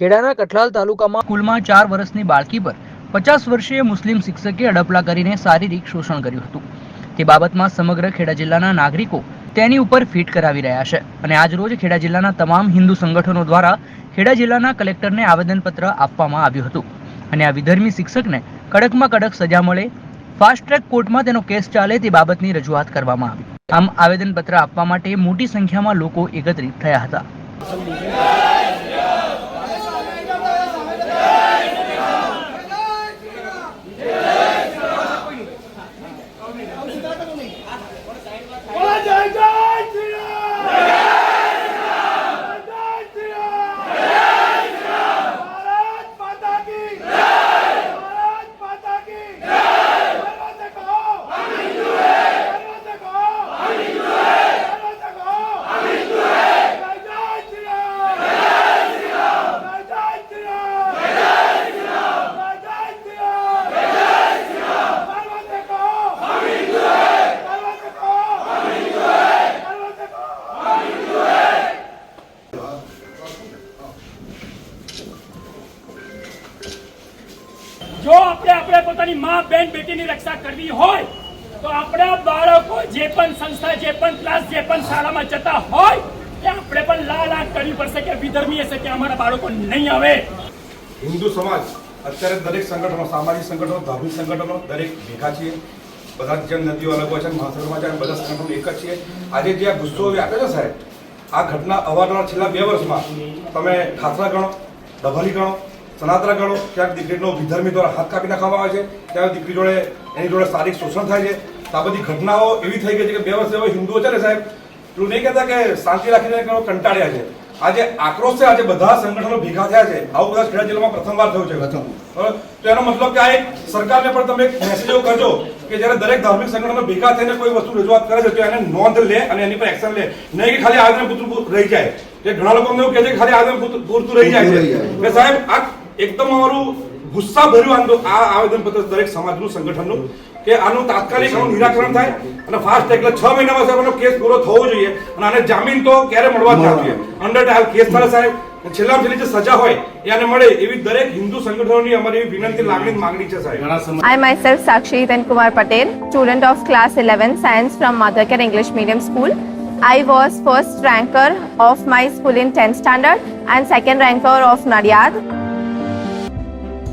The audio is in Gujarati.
ખેડાના કઠલાલ તાલુકામાં સ્કૂલમાં ચાર વર્ષની બાળકી પર પચાસ વર્ષીય મુસ્લિમ શિક્ષકે અડપલા કરીને શારીરિક શોષણ કર્યું હતું. તે બાબતમાં સમગ્ર ખેડા જિલ્લાના નાગરિકો તેની ઉપર ફિટ કરાવી રહ્યા છે અને આજ રોજ ખેડા જિલ્લાના તમામ હિન્દુ સંગઠનો દ્વારા ખેડા જિલ્લાના કલેક્ટરને આવેદનપત્ર આપવામાં આવ્યું હતું. અને આ વિધર્મી શિક્ષકને કડકમાં કડક સજા મળે, ફાસ્ટ ટ્રેક કોર્ટમાં તેનો કેસ ચાલે તે બાબતની રજૂઆત કરવામાં આવી. આમ આવેદનપત્ર આપવા માટે મોટી સંખ્યામાં લોકો એકત્રિત થયા હતા. જો આપણે આપણે પોતાની મા, બેન, બેટીની રક્ષા કરવી હોય, તો આપણા બાળકો જે પણ સંસ્થા, જે પણ ક્લાસ જે પણ શાળામાં જતા હોય કે આપણે પણ લાલ આંખ કરવી પડશે કે વિધર્મી હશે કે અમારા બાળકો નહીં આવે. હિન્દુ સમાજ અત્યારે દરેક સંગઠનો, સામાજિક સંગઠનો, ધાર્મિક સંગઠનો દરેક ભેગા છીએ. બધા જેમ નદીઓ અલગ હોય છે મહાસંગમાં છે બધા સંગઠનો એક જ છીએ. આજે જે આ ગુસ્સો વ્યાપે છે સાહેબ, આ ઘટના અવારનવાર છેલ્લા બે વર્ષમાં તમે ખાસરા ગણો ડભલી ગણો સનાતરા ગણો ક્યાંક દીકરીનો વિધર્મી દ્વારા હાથ કાપી નાખવામાં આવે છે ક્યાંક દીકરી જોડે એની જોડે શારીરિક શોષણ થાય છે. આ બધી ઘટનાઓ એવી થઈ ગઈ છે કે બે વર્ષે હવે હિન્દુઓ છે ને સાહેબ પેલું નહીં કહેતા કે શાંતિ રાખીને કંટાળ્યા છે. આજે આક્રોશ છે આજે બધા સંગઠનો ભેગા થયા છે. આવું બધા ખેડા જિલ્લામાં પ્રથમવાર થયું છે? તો એનો મતલબ કે આ એક સરકારને પણ તમે એક મેસેજ એવો કરજો કે જ્યારે દરેક ધાર્મિક સંગઠનો ભેગા થઈને કોઈ વસ્તુ રજૂઆત કરે છે તો એને નોંધ લે અને એની પર એક્શન લે. નહીં કે ખાલી આગળ પૂરતું રહી જાય. એ ઘણા લોકો એવું કહે છે કે ખાલી આગળ પૂરતું- પૂરતું રહી જાય છે. કે સાહેબ આ એકદમ અમારું ગુસ્સા ભર્યું આ આવેદન પત્ર દરેક સમાજનું સંગઠનનું કે આનું તાત્કાલિક આનું નિરાકરણ થાય અને ફાસ્ટ એટલે છ મહિનામાં સાહેબ આનો કેસ પૂરો થવો જોઈએ અને આને જામીન તો ક્યારે મળવા જ જોઈએ. અંડર ટ્રાયલ કેસ થાય સાહેબ છેલ્લા છેલ્લી જે સજા હોય એ આને મળે એવી દરેક હિન્દુ સંગઠનોની અમારી એવી વિનંતી લાગણી માંગણી છે સાહેબ. I myself Sakshi Then Kumar Patel student of class 11 science from Mothercare English medium school I was first ranker of my school in 10th standard and second ranker of Nadiad.